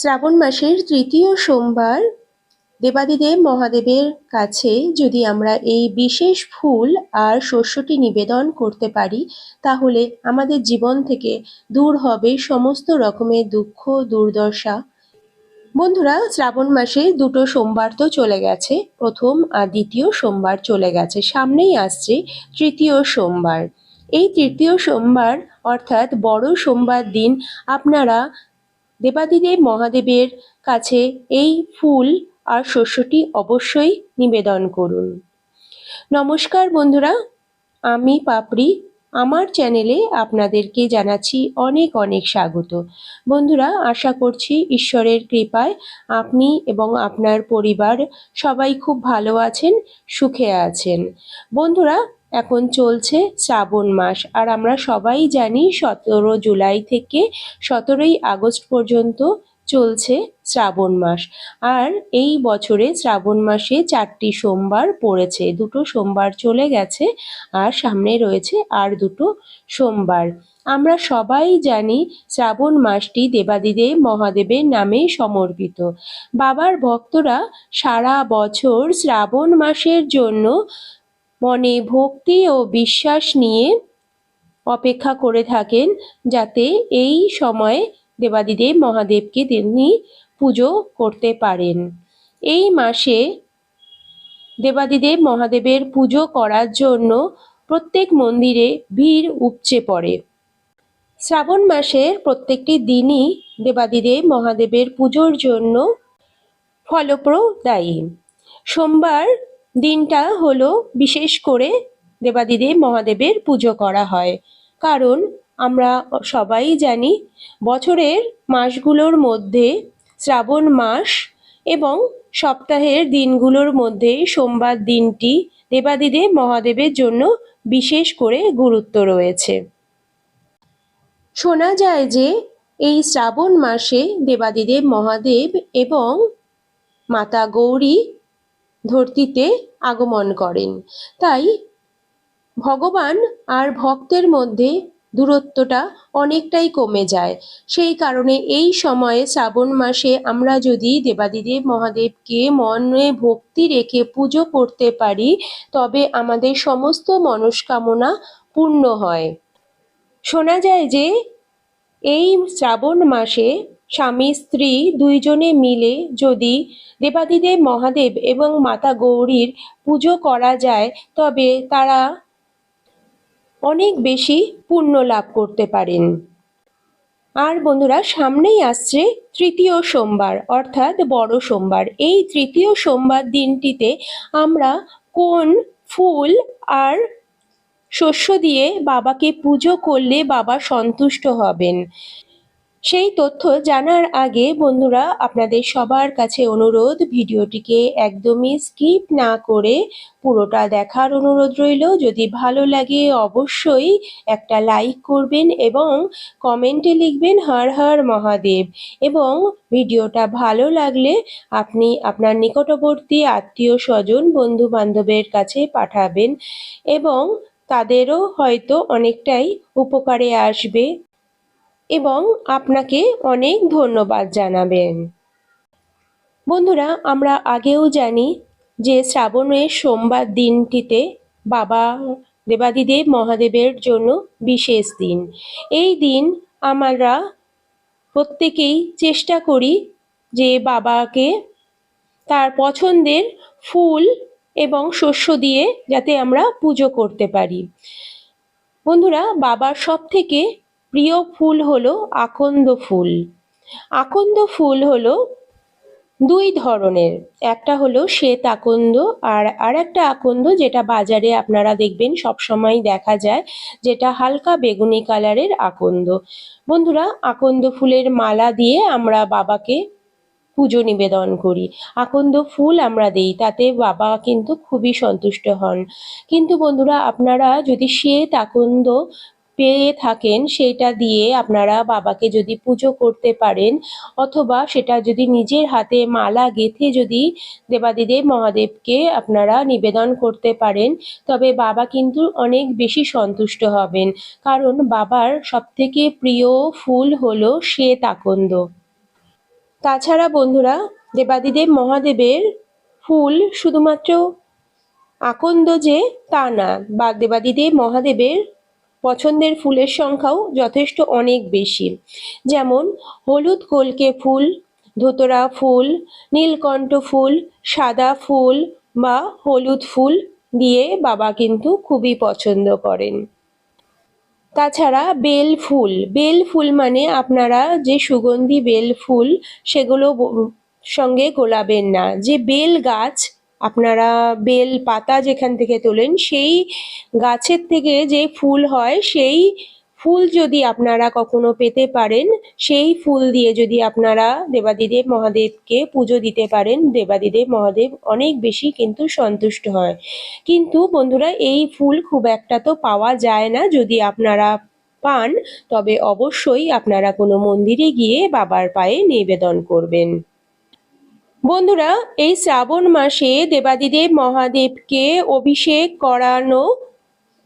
শ্রাবণ মাসের তৃতীয় সোমবার দেবাদিদেব মহাদেবের কাছে যদি আমরা এই বিশেষ ফুল আর শস্যটি নিবেদন করতে পারি, তাহলে আমাদের জীবন থেকে দূর হবে সমস্ত রকমের দুঃখ, দুর্দশা। বন্ধুরা, শ্রাবণ মাসে দুটো সোমবার তো চলে গেছে, প্রথম আর দ্বিতীয় সোমবার চলে গেছে, সামনেই আসছে তৃতীয় সোমবার। এই তৃতীয় সোমবার, অর্থাৎ বড় সোমবার দিন, আপনারা দেবাদিদেব মহাদেবের কাছে এই ফুল আর শস্যটি অবশ্যই নিবেদন করুন। নমস্কার বন্ধুরা, আমি পাপড়ি। আমার চ্যানেলে আপনাদেরকে জানাচ্ছি অনেক অনেক স্বাগত। বন্ধুরা, আশা করছি ঈশ্বরের কৃপায় আপনি এবং আপনার পরিবার সবাই খুব ভালো আছেন, সুখে আছেন। বন্ধুরা এখন চলছে শ্রাবণ মাস। আর আমরা সবাই জানি সতেরো জুলাই থেকে সতেরোই আগস্ট পর্যন্ত চলছে শ্রাবণ মাস। আর এই বছরে শ্রাবণ মাসে চারটি সোমবার পড়েছে। দুটো সোমবার চলে গেছে আর সামনে রয়েছে আর দুটো সোমবার। আমরা সবাই জানি শ্রাবণ মাসটি দেবাদিদেব মহাদেবের নামে সমর্পিত। বাবার ভক্তরা সারা বছর শ্রাবণ মাসের জন্য মনে ভক্তি ও বিশ্বাস নিয়ে অপেক্ষা করে থাকেন যাতে এই সময়ে দেবাদিদেব মহাদেবকে তিনি পুজো করতে পারেন। এই মাসে দেবাদিদেব মহাদেবের পুজো করার জন্য প্রত্যেক মন্দিরে ভিড় উপচে পড়ে। শ্রাবণ মাসের প্রত্যেকটি দিনই দেবাদিদেব মহাদেবের পুজোর জন্য ফলপ্রদায়ী। সোমবার দিনটা হলো বিশেষ করে দেবাদিদেব মহাদেবের পুজো করা হয়। কারণ আমরা সবাই জানি বছরের মাসগুলোর মধ্যে শ্রাবণ মাস এবং সপ্তাহের দিনগুলোর মধ্যে সোমবার দিনটি দেবাদিদেব মহাদেবের জন্য বিশেষ করে গুরুত্ব রয়েছে। শোনা যায় যে এই শ্রাবণ মাসে দেবাদিদেব মহাদেব এবং মাতা গৌরী ধরতিতে আগমন করেন। তাই ভগবান আর ভক্তের মধ্যে দূরত্বটা অনেকটাই কমে যায়। সেই কারণে এই সময়ে শ্রাবণ মাসে আমরা যদি দেবাদিদেব মহাদেবকে মনে ভক্তি রেখে পুজো করতে পারি, তবে আমাদের সমস্ত মনস্কামনা পূর্ণ হয়। শোনা যায় যে এই শ্রাবণ মাসে স্বামী, স্ত্রী দুইজনে মিলে যদি দেবাদিদেব, মহাদেব এবং মাতা গৌরীর পুজো করা যায়, তবে তারা অনেক বেশি পুণ্য লাভ করতে পারেন। আর বন্ধুরা, সামনেই আসছে তৃতীয় সোমবার, অর্থাৎ বড় সোমবার। এই তৃতীয় সোমবার দিনটিতে আমরা কোন ফুল আর শস্য দিয়ে বাবাকে পুজো করলে বাবা সন্তুষ্ট হবেন? সেই তথ্য জানার আগে বন্ধুরা, আপনাদের সবার কাছে অনুরোধ, ভিডিওটিকে একদমই স্কিপ না করে পুরোটা দেখার অনুরোধ রইল। যদি ভালো লাগে অবশ্যই একটা লাইক করবেন এবং কমেন্টে লিখবেন, হর হর মহাদেব। এবং ভিডিওটা ভালো লাগলে আপনি আপনার নিকটবর্তী আত্মীয় স্বজন বন্ধু বান্ধবের কাছে পাঠাবেন এবং তাদেরও হয়তো অনেকটাই উপকারে আসবে। এবং আপনাকে অনেক ধন্যবাদ জানাবেন। বন্ধুরা, আমরা আগেও জানি যে শ্রাবণের সোমবার দিনটিতে বাবা দেবাদিদেব মহাদেবের জন্য বিশেষ দিন। এই দিন আমরা প্রত্যেকেই চেষ্টা করি যে বাবাকে তার পছন্দের ফুল এবং শস্য দিয়ে যাতে আমরা পুজো করতে পারি। বন্ধুরা, বাবার সব থেকে প্রিয় ফুল হলো আকন্দ ফুল। আকন্দ ফুল হলো দুই ধরনের, একটা হলো শ্বেত আকন্দ আর আর একটা আকন্দ যেটা বাজারে আপনারা দেখবেন সবসময় দেখা যায়, যেটা হালকা বেগুনি কালারের আকন্দ। বন্ধুরা, আকন্দ ফুলের মালা দিয়ে আমরা বাবাকে পুজো নিবেদন করি। আকন্দ ফুল আমরা দিই, তাতে বাবা কিন্তু খুবই সন্তুষ্ট হন। কিন্তু বন্ধুরা, আপনারা যদি শ্বেত আকন্দ পেয়ে থাকেন, সেটা দিয়ে আপনারা বাবাকে যদি পুজো করতে পারেন অথবা সেটা যদি নিজের হাতে মালা গেঁথে যদি দেবাদিদেব মহাদেবকে আপনারা নিবেদন করতে পারেন, তবে বাবা কিন্তু অনেক বেশি সন্তুষ্ট হবেন। কারণ বাবার সবথেকে প্রিয় ফুল হলো শ্বেত আকন্দ তাছাড়া বন্ধুরা, দেবাদিদেব মহাদেবের ফুল শুধুমাত্র আকন্দ যে, তা না। বা দেবাদিদেব মহাদেবের পছন্দের ফুলের সংখ্যাও যথেষ্ট অনেক বেশি। যেমন, হলুদ কলকে ফুল, ধোতরা ফুল, নীলকণ্ঠ ফুল, সাদা ফুল বা হলুদ ফুল দিয়ে বাবা কিন্তু খুবই পছন্দ করেন। তাছাড়া বেল ফুল। বেল ফুল মানে আপনারা যে সুগন্ধি বেল ফুল সেগুলো সঙ্গে গোলাবেন না। যে বেল গাছ আপনারা বেল পাতা যেখান থেকে তোলেন, সেই গাছের থেকে যে ফুল হয়, সেই ফুল যদি আপনারা কখনো পেতে পারেন, সেই ফুল দিয়ে যদি আপনারা দেবাদিদেব মহাদেবকে পুজো দিতে পারেন, দেবাদিদেব মহাদেব অনেক বেশি কিন্তু সন্তুষ্ট হয়। কিন্তু বন্ধুরা, এই ফুল খুব একটা তো পাওয়া যায় না যদি আপনারা পান, তবে অবশ্যই আপনারা কোনো মন্দিরে গিয়ে বাবার পায়ে নিবেদন করবেন। বন্ধুরা, এই শ্রাবণ মাসে দেবাদিদেব মহাদেবকে অভিষেক করানো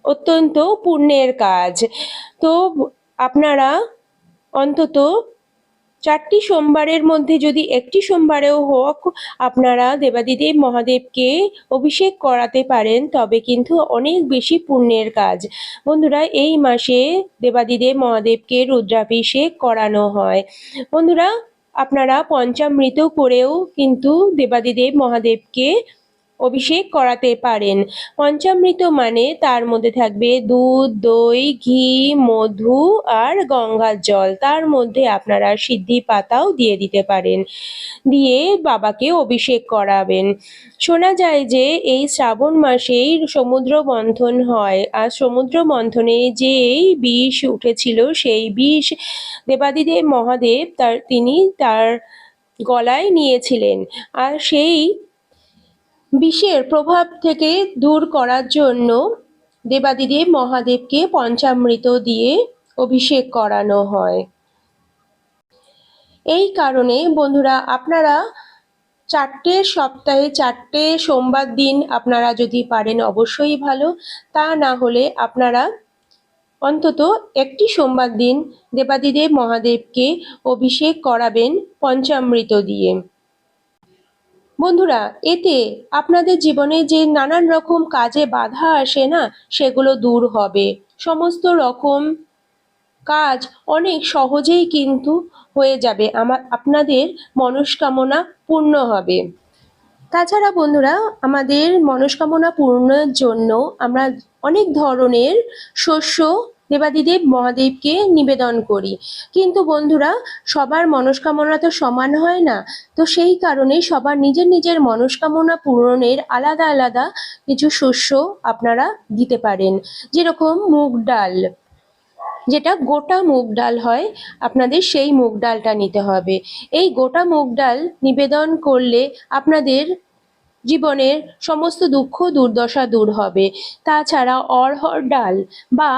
অত্যন্ত পুণ্যের কাজ। তো আপনারা অন্তত চারটি সোমবারের মধ্যে যদি একটি সোমবারেও হোক, আপনারা দেবাদিদেব মহাদেবকে অভিষেক করাতে পারেন, তবে কিন্তু অনেক বেশি পুণ্যের কাজ। বন্ধুরা, এই মাসে দেবাদিদেব মহাদেবকে রুদ্রাভিষেক করানো হয়। বন্ধুরা আপনারা পঞ্চামৃত করেও কিন্তু দেবাদিদেব মহাদেবকে অভিষেক করাতে পারেন। পঞ্চামৃত মানে তার মধ্যে থাকবে দুধ, দই, ঘি, মধু আর গঙ্গার জল। তার মধ্যে আপনারা সিদ্ধি পাতাও দিয়ে দিতে পারেন। দিয়ে বাবাকে অভিষেক করাবেন। শোনা যায় যে এই শ্রাবণ মাসেই সমুদ্র মন্থন হয় আর সমুদ্র মন্থনে যে এই বিষ উঠেছিল, সেই বিষ দেবাদিদেব মহাদেব তার, তিনি তার গলায় নিয়েছিলেন। আর সেই বিষের প্রভাব থেকে দূর করার জন্য দেবাদিদেব মহাদেবকে পঞ্চামৃত দিয়ে অভিষেক করানো হয়। এই কারণে বন্ধুরা, আপনারা চারটে সপ্তাহে চারটে সোমবার দিন আপনারা যদি পারেন অবশ্যই ভালো। তা না হলে আপনারা অন্তত একটি সোমবার দিন দেবাদিদেব মহাদেবকে অভিষেক করাবেন পঞ্চামৃত দিয়ে। বন্ধুরা, এতে আপনাদের জীবনে যে নানান রকম কাজে বাধা আসে না, সেগুলো দূর হবে। সমস্ত রকম কাজ অনেক সহজেই কিন্তু হয়ে যাবে আমার আপনাদের মনস্কামনা পূর্ণ হবে। তাছাড়া বন্ধুরা, আমাদের মনস্কামনা পূর্ণের জন্য আমরা অনেক ধরনের শস্য দেবাদিদেব মহাদেবকে নিবেদন করি। কিন্তু বন্ধুরা, সবার মনস্কামনা তো সমান হয় না। তো সেই কারণে সবার নিজের নিজের মনস্কামনা পূরণের আলাদা আলাদা কিছু শস্য আপনারা দিতে পারেন। যেরকম মুগ ডাল। যেটা গোটা মুগ ডাল হয়, আপনাদের সেই মুগ ডালটা নিতে হবে। এই গোটা মুগ ডাল নিবেদন করলে আপনাদের জীবনের সমস্ত দুঃখ, দুর্দশা দূর হবে। তাছাড়া অড়হর ডাল বা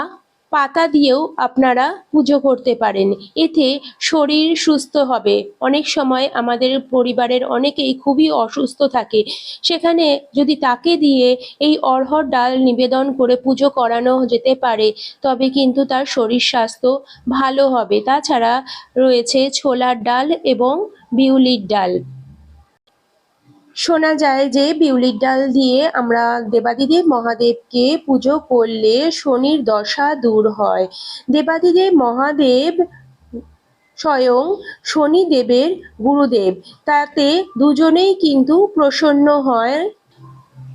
পাতা দিয়েও আপনারা পুজো করতে পারেন। এতে শরীর সুস্থ হবে। অনেক সময় আমাদের পরিবারের অনেকেই খুবই অসুস্থ থাকে। সেখানে যদি তাকে দিয়ে এই অড়হর ডাল নিবেদন করে পুজো করানো যেতে পারে, তবে কিন্তু তার শরীর স্বাস্থ্য ভালো হবে। তাছাড়া রয়েছে ছোলার ডাল এবং বিউলির ডাল। শোনা যায় যে বিউলির ডাল দিয়ে আমরা দেবাদিদেব মহাদেবকে পুজো করলে শনির দশা দূর হয়। দেবাদিদেব মহাদেব স্বয়ং শনিদেবের গুরুদেব। তাতে দুজনেই কিন্তু প্রসন্ন হয়।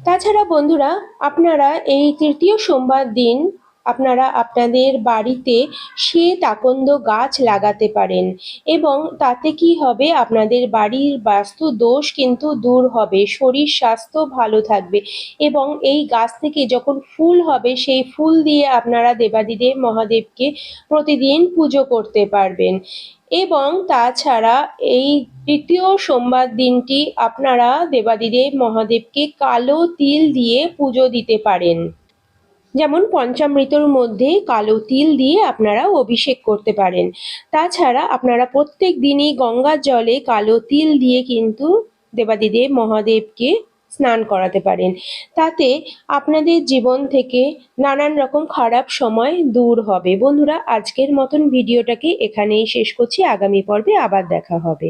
তাছাড়া বন্ধুরা, আপনারা এই তৃতীয় সোমবার দিন আপনারা আপনাদের বাড়িতে শ্বেত আকন্দ গাছ লাগাতে পারেন এবং তাতে কি হবে? আপনাদের বাড়ির বাস্তু দোষ কিন্তু দূর হবে। শরীর স্বাস্থ্য ভালো থাকবে এবং এই গাছ থেকে যখন ফুল হবে, সেই ফুল দিয়ে আপনারা দেবাদিদেব মহাদেবকে প্রতিদিন পুজো করতে পারবেন। এবং তাছাড়া এই তৃতীয় সোমবার দিনটি আপনারা দেবাদিদেব মহাদেবকে কালো তিল দিয়ে পুজো দিতে পারেন। যেমন পঞ্চামৃতর মধ্যে কালো তিল দিয়ে আপনারা অভিষেক করতে পারেন। তাছাড়া আপনারা প্রত্যেক দিনই গঙ্গার জলে কালো তিল দিয়ে কিন্তু দেবাদিদেব মহাদেবকে স্নান করাতে পারেন। তাতে আপনাদের জীবন থেকে নানান রকম খারাপ সময় দূর হবে। বন্ধুরা, আজকের মতন ভিডিওটাকে এখানেই শেষ করছি। আগামী পর্বে আবার দেখা হবে।